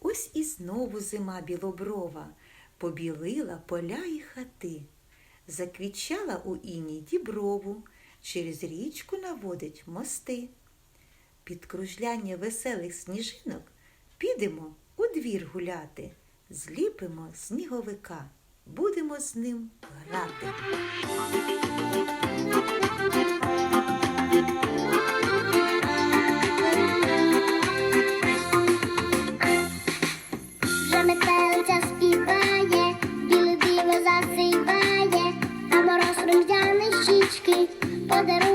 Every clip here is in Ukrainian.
Ось і знову зима білоброва. Побілила поля і хати, заквічала у іні діброву, через річку наводить мости. Під кружляння веселих сніжинок підемо у двір гуляти, зліпимо сніговика, будемо з ним грати. Bye.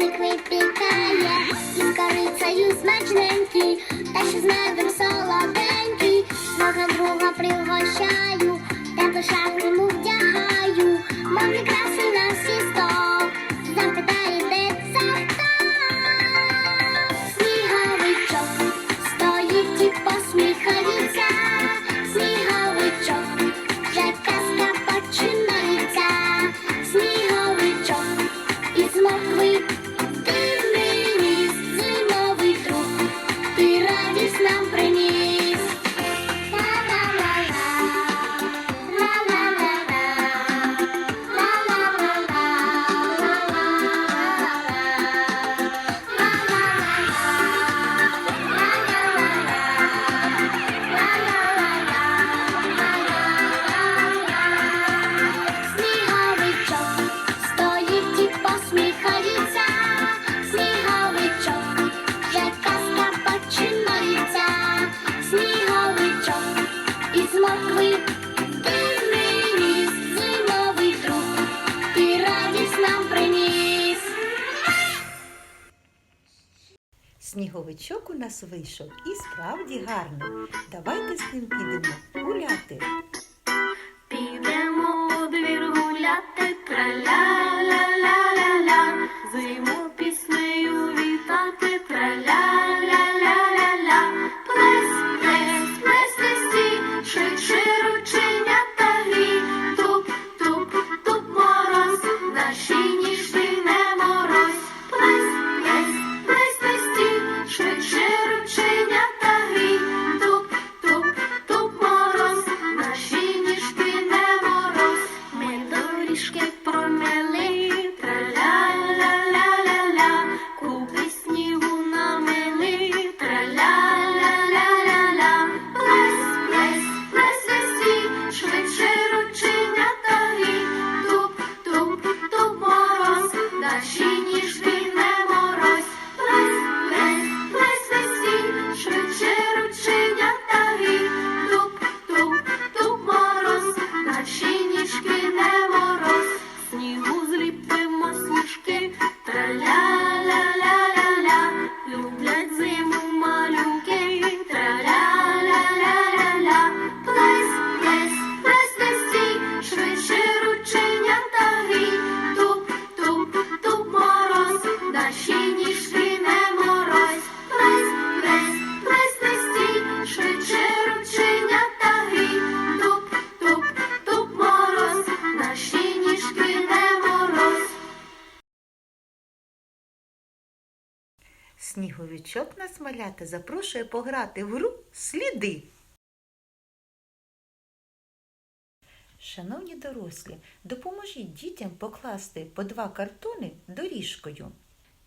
Пряник випікає, Він корицею смачний. Пуховичок у нас вийшов і справді гарний. Давайте з ним підемо гуляти. Підемо у двір гуляти траля-ля-ля-ля-ля, зиму піснею вітати траля. Діточок нас малята запрошує пограти в гру сліди. Шановні дорослі, допоможіть дітям покласти по два картони доріжкою.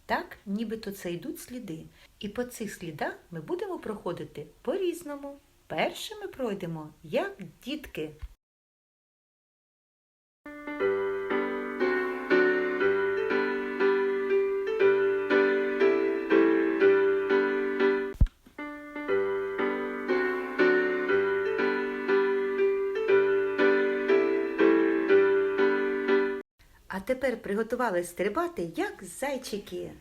Так, нібито це йдуть сліди. І по цих слідах ми будемо проходити по-різному. Першими пройдемо, як дітки. Тепер приготували стрибати, як зайчики.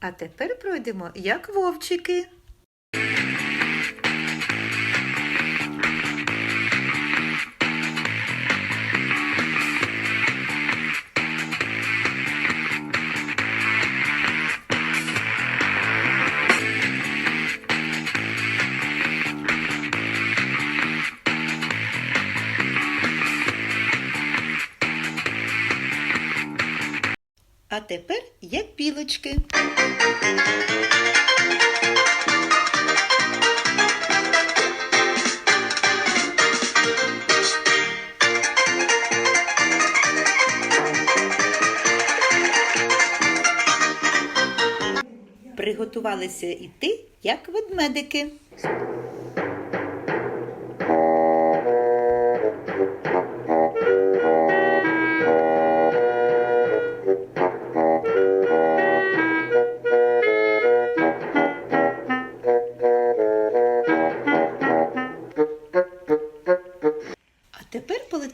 А тепер пройдемо, як вовчики. А тепер як білочки. Приготувалися йти, як ведмедики.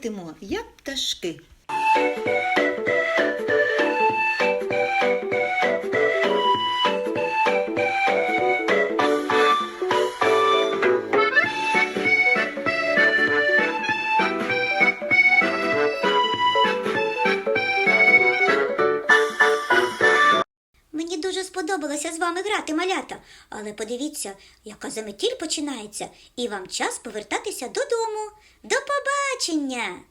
Полетимо, як пташки. Сподобалося з вами грати, малята. Але подивіться, яка заметіль починається, і вам час повертатися додому. До побачення!